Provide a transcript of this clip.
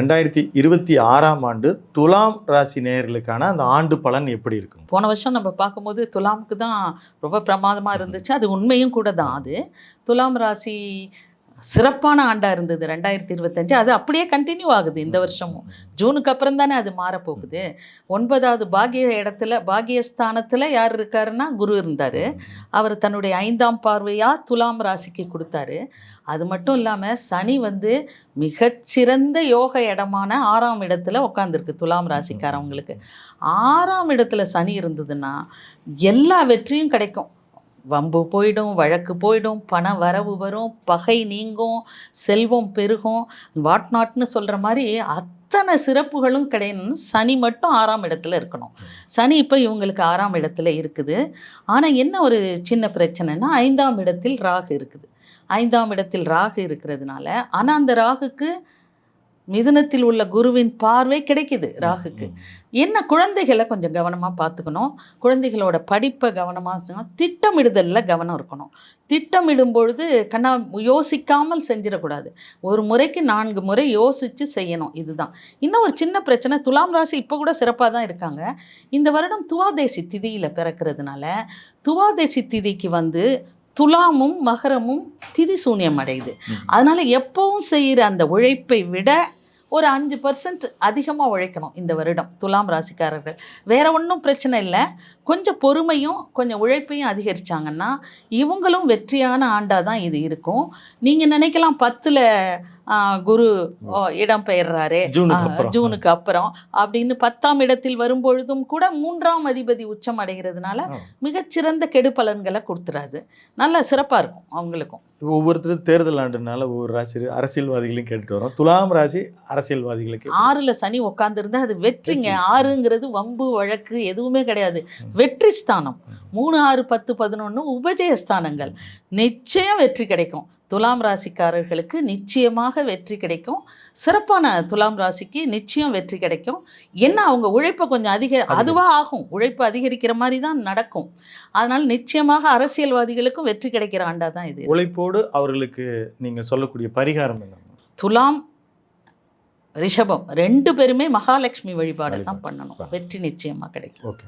ரெண்டாயிரத்தி இருபத்தி ஆறாம் ஆண்டு துலாம் ராசி நேயர்களுக்கான அந்த ஆண்டு பலன் எப்படி இருக்கும்? போன வருஷம் நம்ம பார்க்கும்போது துலாமுக்கு தான் ரொம்ப பிரமாதமாக இருந்துச்சு. அது உண்மையும் கூட தான். அது துலாம் ராசி சிறப்பான ஆண்டாக இருந்தது ரெண்டாயிரத்தி இருபத்தஞ்சு. அது அப்படியே கண்டினியூ ஆகுது இந்த வருஷமும். ஜூனுக்கு அப்புறம் தானே அது மாறப்போகுது. ஒன்பதாவது பாகிய இடத்துல பாகியஸ்தானத்தில் யார் இருக்காருன்னா குரு இருந்தார். அவர் தன்னுடைய ஐந்தாம் பார்வையாக துலாம் ராசிக்கு கொடுத்தாரு. அது மட்டும் இல்லாமல் சனி வந்து மிகச்சிறந்த யோக இடமான ஆறாம் இடத்துல உட்காந்துருக்கு துலாம் ராசிக்காரவங்களுக்கு. ஆறாம் இடத்துல சனி இருந்ததுன்னா எல்லா வெற்றியும் கிடைக்கும். வம்பு போயிடும் வழக்கு போயிடும் பண வரவு வரும் பகை நீங்கும் செல்வம் பெருகும் வாட் நாட்னு சொல்கிற மாதிரி அத்தனை சிறப்புகளும் கிடையணும் சனி மட்டும் ஆறாம் இடத்துல இருக்கணும். சனி இப்போ இவங்களுக்கு ஆறாம் இடத்துல இருக்குது. ஆனால் என்ன ஒரு சின்ன பிரச்சனைனா ஐந்தாம் இடத்தில் ராகு இருக்குது. ஐந்தாம் இடத்தில் ராகு இருக்கிறதுனால ஆனால் அந்த ராகுக்கு மிதுனத்தில் உள்ள குருவின் பார்வை கிடைக்குது ராகுக்கு. என்ன குழந்தைகளை கொஞ்சம் கவனமாக பார்த்துக்கணும். குழந்தைகளோட படிப்பை கவனமாக திட்டமிடுதலில் கவனம் இருக்கணும். திட்டமிடும் பொழுது கண்ணா யோசிக்காமல் செஞ்சிடக்கூடாது. ஒரு முறைக்கு நான்கு முறை யோசித்து செய்யணும். இதுதான். இன்னும் ஒரு சின்ன பிரச்சனை துலாம் ராசி இப்போ கூட சிறப்பாக தான் இருக்காங்க. இந்த வருடம் துவாதேசி திதியில் பிறக்கிறதுனால துவாதேசி திதிக்கு வந்து துலாமும் மகரமும் திதி சூன்யம் அடையுது. அதனால் எப்பவும் செய்கிற அந்த உழைப்பை விட ஒரு அஞ்சு பர்சன்ட் அதிகமாக உழைக்கணும் இந்த வருடம் துலாம் ராசிக்காரர்கள். வேற ஒன்றும் பிரச்சனை இல்லை. கொஞ்சம் பொறுமையும் கொஞ்சம் உழைப்பையும் அதிகரிச்சாங்கன்னா இவங்களும் வெற்றியான ஆண்டாக தான் இது இருக்கும். நீங்கள் நினைக்கலாம் பத்தில் குரு இடம் பெயர்றாரு ஜூனுக்கு அப்புறம். அப்படின்னு பத்தாம் இடத்தில் வரும்பொழுதும் கூட மூன்றாம் அதிபதி உச்சம் அடைகிறதுனால. மிகச்சிறந்த கெடு பலன்களை கொடுத்துறாது நல்ல சிறப்பாக இருக்கும் அவங்களுக்கும். ஒவ்வொருத்தரும் தேர்தல் ஆண்டுனால ஒவ்வொரு ராசி அரசியல்வாதிகளையும் கேட்டுட்டு வரோம். துலாம் ராசி அரசியல்வாதிகளுக்கு ஆறுல சனி உட்காந்துருந்தா அது வெற்றிங்க. வெற்றி. ஆறுங்கிறது வம்பு வழக்கு எதுவுமே கிடையாது. வெற்றி ஸ்தானம். மூணு ஆறு பத்து பதினொன்று உபஜய ஸ்தானங்கள் நிச்சயம் வெற்றி கிடைக்கும். துலாம் ராசிக்காரர்களுக்கு நிச்சயமாக வெற்றி கிடைக்கும். சிறப்பான துலாம் ராசிக்கு நிச்சயம் வெற்றி கிடைக்கும். என்ன அவங்க உழைப்பை கொஞ்சம் அதிக அதுவாக ஆகும். உழைப்பு அதிகரிக்கிற மாதிரி தான் நடக்கும். அதனால் நிச்சயமாக அரசியல்வாதிகளுக்கும் வெற்றி கிடைக்கிற ஆண்டா தான் இது. உழைப்போடு அவர்களுக்கு நீங்க சொல்லக்கூடிய பரிகாரம் என்ன? துலாம் ரிஷபம். ரெண்டு பேருமே மகாலட்சுமி வழிபாடு தான். பண்ணணும். வெற்றி நிச்சயமாக கிடைக்கும். ஓகே.